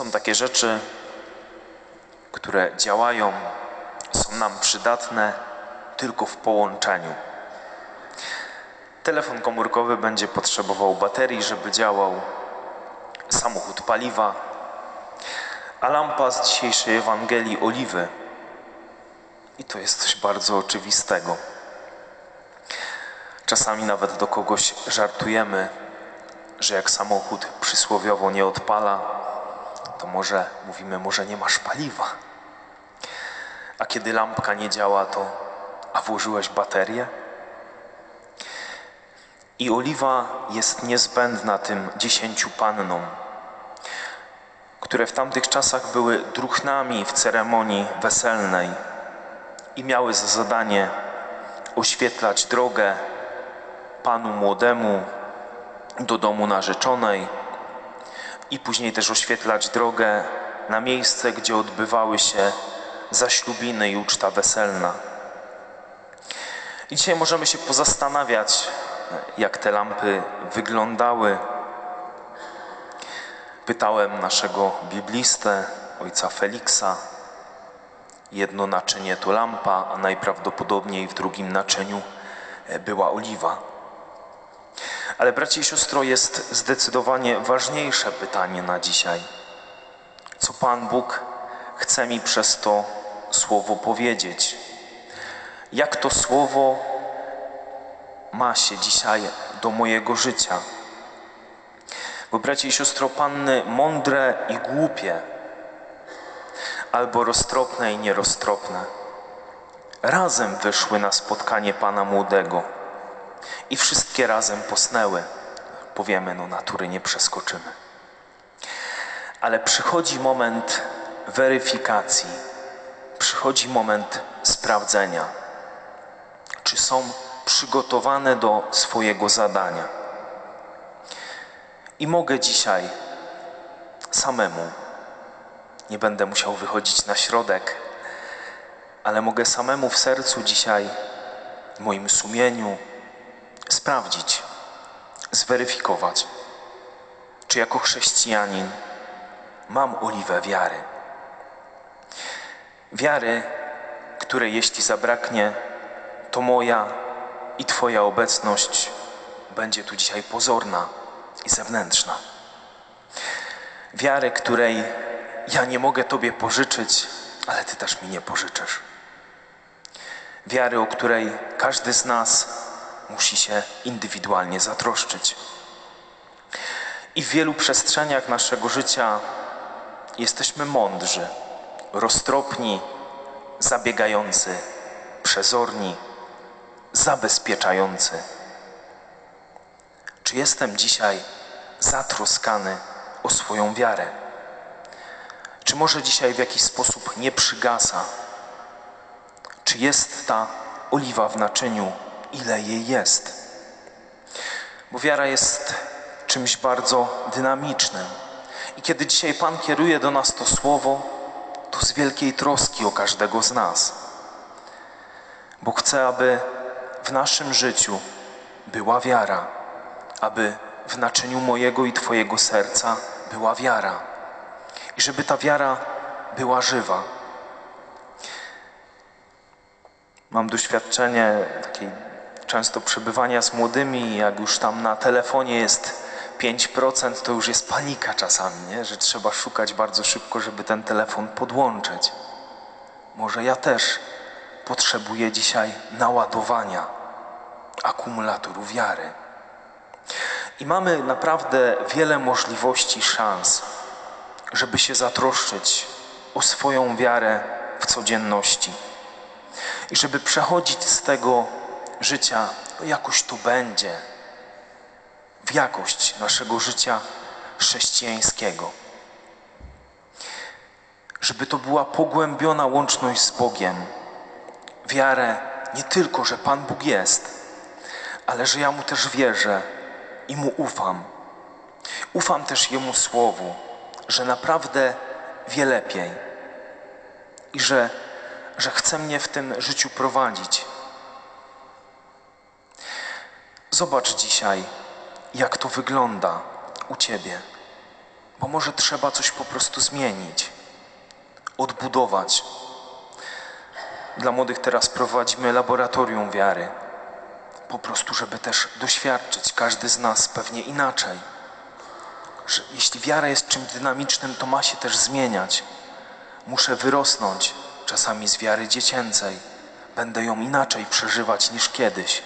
Są takie rzeczy, które działają, są nam przydatne tylko w połączeniu. Telefon komórkowy będzie potrzebował baterii, żeby działał, samochód paliwa, a lampa z dzisiejszej Ewangelii oliwy. I to jest coś bardzo oczywistego. Czasami nawet do kogoś żartujemy, że jak samochód przysłowiowo nie odpala, to może mówimy, może nie masz paliwa. A kiedy lampka nie działa, to a włożyłeś baterię? I oliwa jest niezbędna tym dziesięciu pannom, które w tamtych czasach były druchnami w ceremonii weselnej i miały za zadanie oświetlać drogę panu młodemu do domu narzeczonej i później też oświetlać drogę na miejsce, gdzie odbywały się zaślubiny i uczta weselna. I dzisiaj możemy się pozastanawiać, jak te lampy wyglądały. Pytałem naszego biblistę, ojca Feliksa. Jedno naczynie to lampa, a najprawdopodobniej w drugim naczyniu była oliwa. Ale bracie i siostro, jest zdecydowanie ważniejsze pytanie na dzisiaj. Co Pan Bóg chce mi przez to słowo powiedzieć? Jak to słowo ma się dzisiaj do mojego życia? Bo bracie i siostro, panny mądre i głupie, albo roztropne i nieroztropne, razem wyszły na spotkanie Pana Młodego i wszystkie razem posnęły. Powiemy, no natury nie przeskoczymy. Ale przychodzi moment weryfikacji, przychodzi moment sprawdzenia, czy są przygotowane do swojego zadania. I mogę dzisiaj samemu, nie będę musiał wychodzić na środek, ale mogę samemu w sercu dzisiaj, w moim sumieniu, sprawdzić, zweryfikować, czy jako chrześcijanin mam oliwę wiary. Wiary, której jeśli zabraknie, to moja i Twoja obecność będzie tu dzisiaj pozorna i zewnętrzna. Wiary, której ja nie mogę Tobie pożyczyć, ale Ty też mi nie pożyczysz. Wiary, o której każdy z nas musi się indywidualnie zatroszczyć. I w wielu przestrzeniach naszego życia jesteśmy mądrzy, roztropni, zabiegający, przezorni, zabezpieczający. Czy jestem dzisiaj zatroskany o swoją wiarę? Czy może dzisiaj w jakiś sposób nie przygasa? Czy jest ta oliwa w naczyniu? Ile jej jest? Bo wiara jest czymś bardzo dynamicznym. I kiedy dzisiaj Pan kieruje do nas to słowo, to z wielkiej troski o każdego z nas. Bo chce, aby w naszym życiu była wiara, aby w naczyniu mojego i Twojego serca była wiara. I żeby ta wiara była żywa. Mam doświadczenie takiej często przebywania z młodymi, jak już tam na telefonie jest 5%, to już jest panika czasami, nie? że trzeba szukać bardzo szybko, żeby ten telefon podłączyć. Może ja też potrzebuję dzisiaj naładowania akumulatoru wiary. I mamy naprawdę wiele możliwości, szans, żeby się zatroszczyć o swoją wiarę w codzienności. I żeby przechodzić z tego życia, jakoś to będzie, w jakość naszego życia chrześcijańskiego. Żeby to była pogłębiona łączność z Bogiem. Wiarę nie tylko, że Pan Bóg jest, ale że ja Mu też wierzę i Mu ufam. Ufam też Jemu Słowu, że naprawdę wie lepiej i że, że chce mnie w tym życiu prowadzić. Zobacz dzisiaj, jak to wygląda u Ciebie. bo może trzeba coś po prostu zmienić, odbudować. Dla młodych teraz prowadzimy laboratorium wiary, po prostu, żeby też doświadczyć, każdy z nas pewnie inaczej. Że jeśli wiara jest czymś dynamicznym, to ma się też zmieniać. Muszę wyrosnąć czasami z wiary dziecięcej. Będę ją inaczej przeżywać niż kiedyś.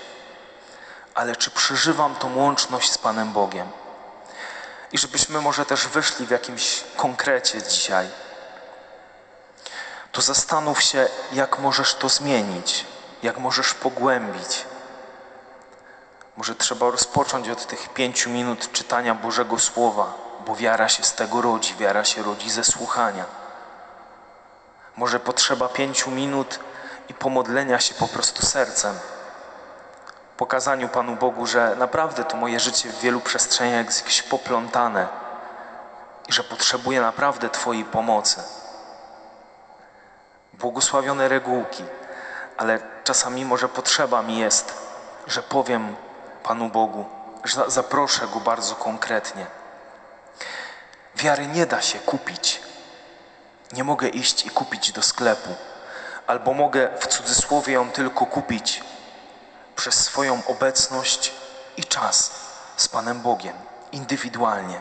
Ale czy przeżywam tą łączność z Panem Bogiem? I żebyśmy może też wyszli w jakimś konkrecie dzisiaj, to zastanów się, jak możesz to zmienić, jak możesz pogłębić. Może trzeba rozpocząć od tych pięciu minut czytania Bożego Słowa, bo wiara się z tego rodzi, wiara się rodzi ze słuchania. Może potrzeba pięciu minut i pomodlenia się po prostu sercem. Pokazaniu Panu Bogu, że naprawdę to moje życie w wielu przestrzeniach jest jakieś poplątane i że potrzebuję naprawdę Twojej pomocy. Błogosławione regułki, ale czasami może potrzeba mi jest, że powiem Panu Bogu, że za- zaproszę Go bardzo konkretnie. Wiary nie da się kupić. Nie mogę iść i kupić do sklepu, albo mogę w cudzysłowie ją tylko kupić przez swoją obecność i czas z Panem Bogiem, indywidualnie.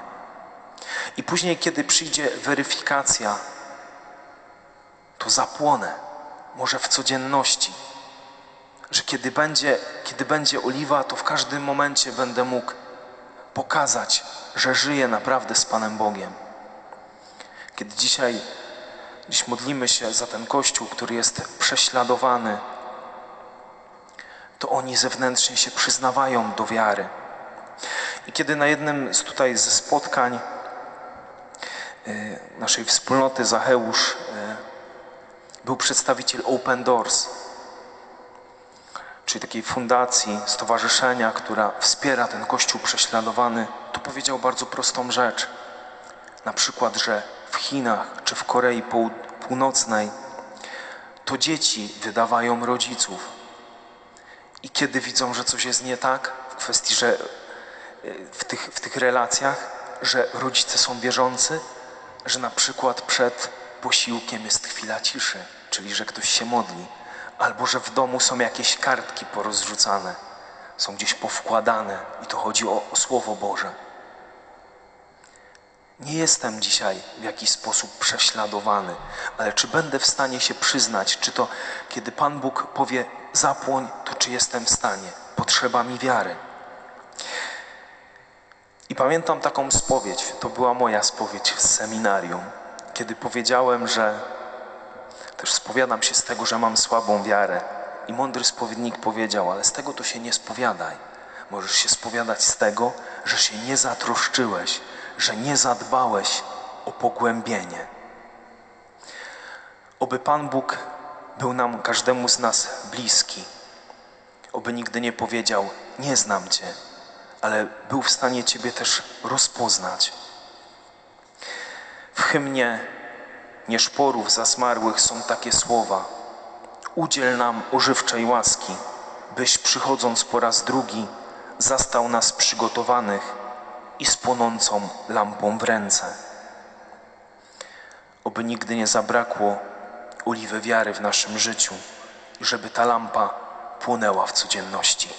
I później, kiedy przyjdzie weryfikacja, to zapłonę, może w codzienności, że kiedy będzie, kiedy będzie oliwa, to w każdym momencie będę mógł pokazać, że żyję naprawdę z Panem Bogiem. Kiedy dzisiaj dziś modlimy się za ten Kościół, który jest prześladowany, to oni zewnętrznie się przyznawają do wiary. I kiedy na jednym z tutaj ze spotkań y, naszej wspólnoty Zacheusz y, był przedstawiciel Open Doors, czyli takiej fundacji, stowarzyszenia, która wspiera ten kościół prześladowany, to powiedział bardzo prostą rzecz. Na przykład, że w Chinach czy w Korei Pół- Północnej to dzieci wydawają rodziców. I kiedy widzą, że coś jest nie tak w kwestii, że y, w tych, w tych relacjach, że rodzice są wierzący, że na przykład przed posiłkiem jest chwila ciszy, czyli że ktoś się modli, albo że w domu są jakieś kartki porozrzucane, są gdzieś powkładane i to chodzi o, o Słowo Boże. Nie jestem dzisiaj w jakiś sposób prześladowany, ale czy będę w stanie się przyznać, czy to kiedy Pan Bóg powie zapłoń, to czy jestem w stanie? Potrzeba mi wiary. I pamiętam taką spowiedź, to była moja spowiedź z seminarium, kiedy powiedziałem, że też spowiadam się z tego, że mam słabą wiarę. I mądry spowiednik powiedział, ale z tego to się nie spowiadaj. Możesz się spowiadać z tego, że się nie zatroszczyłeś, że nie zadbałeś o pogłębienie. Oby Pan Bóg był nam, każdemu z nas bliski. Oby nigdy nie powiedział, nie znam Cię, ale był w stanie Ciebie też rozpoznać. W hymnie nieszporów zasmarłych są takie słowa. Udziel nam ożywczej łaski, byś przychodząc po raz drugi zastał nas przygotowanych i z płonącą lampą w ręce. Oby nigdy nie zabrakło oliwy wiary w naszym życiu i żeby ta lampa płonęła w codzienności.